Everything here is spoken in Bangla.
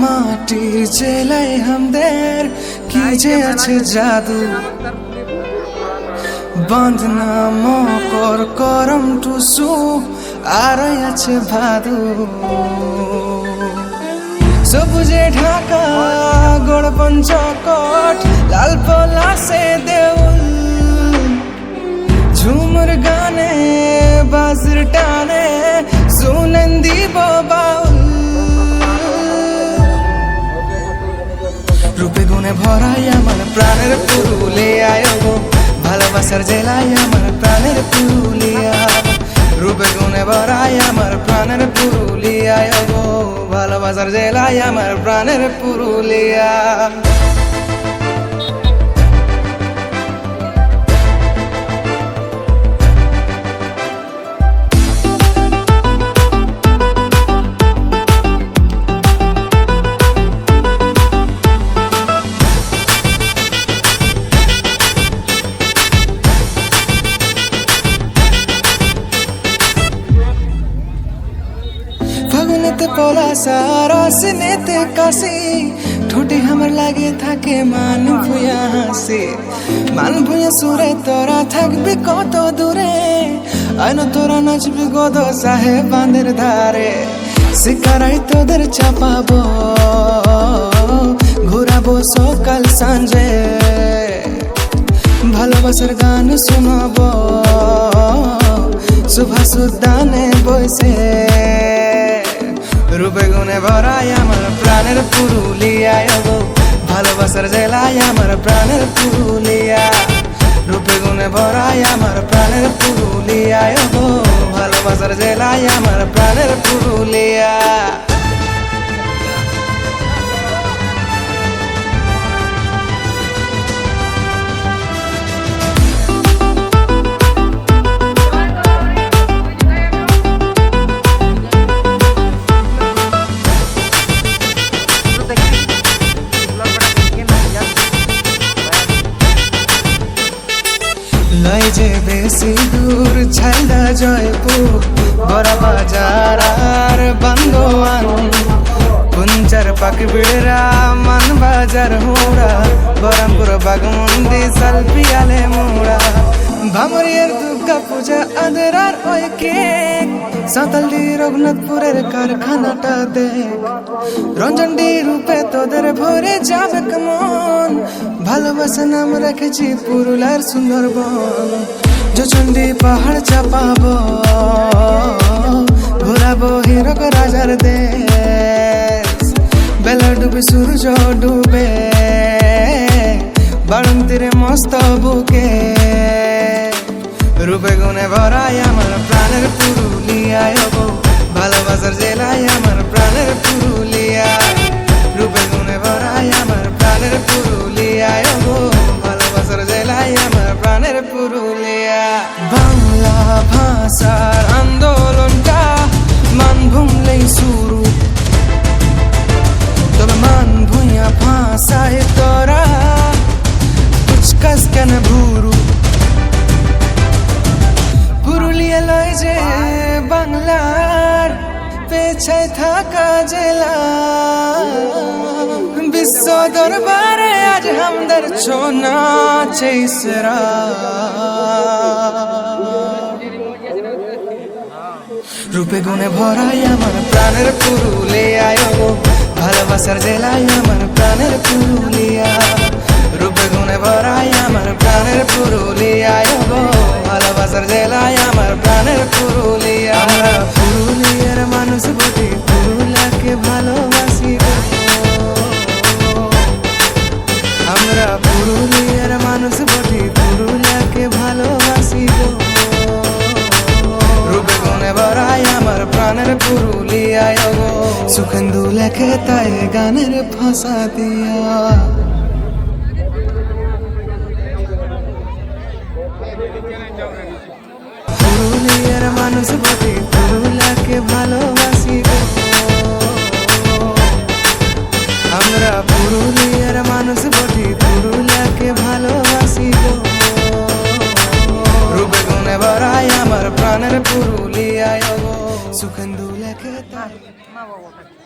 মাটি জেলাই হামদের কি যে আছে জাদু। বাঁধনা মকর করম টুসু আর আছে ভাদু। সবুজে ঢাকা গোড় পঞ্চকট লাল পলাশে দেউল। ঝুমুর গানে বাজর টানে শুনেন দিব প্রাণের পুরুলিয়ায় গো। ভালোবাসার জেলায় আমার প্রাণের পুরুলিয়া রূপে গুণে ভরায় আমার প্রাণের পুরুলিয়ায় গো। ভালোবাসার জেলায় আমার প্রাণের পুরুলিয়া ফাগুনেতে পলাশা রসনেতে কাশি ঠোঁটে আমার লাগে থাকে মান ভুয়া হাসি মান ভুয়া সুরে তোরা থাকবি কত দূরে আইন তোরা নাচবি গদ সাহেব বাঁধের ধারে শিকারাই তোদের চাপাবো ঘুরাবো সকাল সাঁঝে ভালোবাসার গান শোনাবো সুভাষ উদ্যানে বসে রূপে গুণে ভরাই আমার প্রাণের পুরুলিয়ায় গো। ভালোবাসার জেলায় আমার প্রাণের পুরুলিয়া। রূপে গুনে ভরাই আমার প্রাণের পুরুলিয়ায় গো। ভালোবাসার জেলায় আমার প্রাণের পুরুলিয়া। যে বেশি দূর ছাইদা জয়পুর বড় বাজার আর বান্দোয়ান। পুঞ্চার পাক বেড়া মান বাজার হোড়া, বরামপুর বাগমন্দি সালপিয়ালে মোড়া। ভামরিয়ার দুর্গা পূজা আদরার ওই কেক সাঁতালডি রঘুনাথপুরের কারখানাটা দেখ। রঞ্জনডি রূপে তোদের ভরে যাবে কেমন? ভালোবাসা নাম রেখেছি পুরুলার সুন্দরবন। যোচন্ডি পাহাড় চাপাবো, ঘোরাবো হিরক রাজার দেশ। বেলা ডুবে, সূর্য ডুবে, বাড়ন্তিরে মস্ত বুকে। রূপে গুণে ভরাই আমার প্রাণের পুরুলিয়ায় গো ভালোবাসার জেলায় আমার প্রাণের পুরুলিয়া রূপে গুণে ভরায় আমার প্রাণের পুরুলিয়ায় গো ভালোবাসার জেলায় আমার প্রাণের পুরুলিয়া বাংলা ভাষার পেছায় থাকা জেলা। বিশ্ব দরবারে আজ হামদের ছোনা চেসরা। রূপে গুণে ভরাই আমার প্রাণের পুরুলিয়ায় গো ভালোবাসার জেলায় আমার প্রাণের পুরুলিয়া। রূপে গুণে ভরাই আমার প্রাণের পুরুলিয়ায় গো ভালোবাসার জেলায় আমার প্রাণের পুরুলিয়া। প্রাণের পুরুলিয়ায় গো। সুখেন্দু লেখে তাই গানের ভাষা দিয়া। আমার প্রাণের পুরুলিয়ায়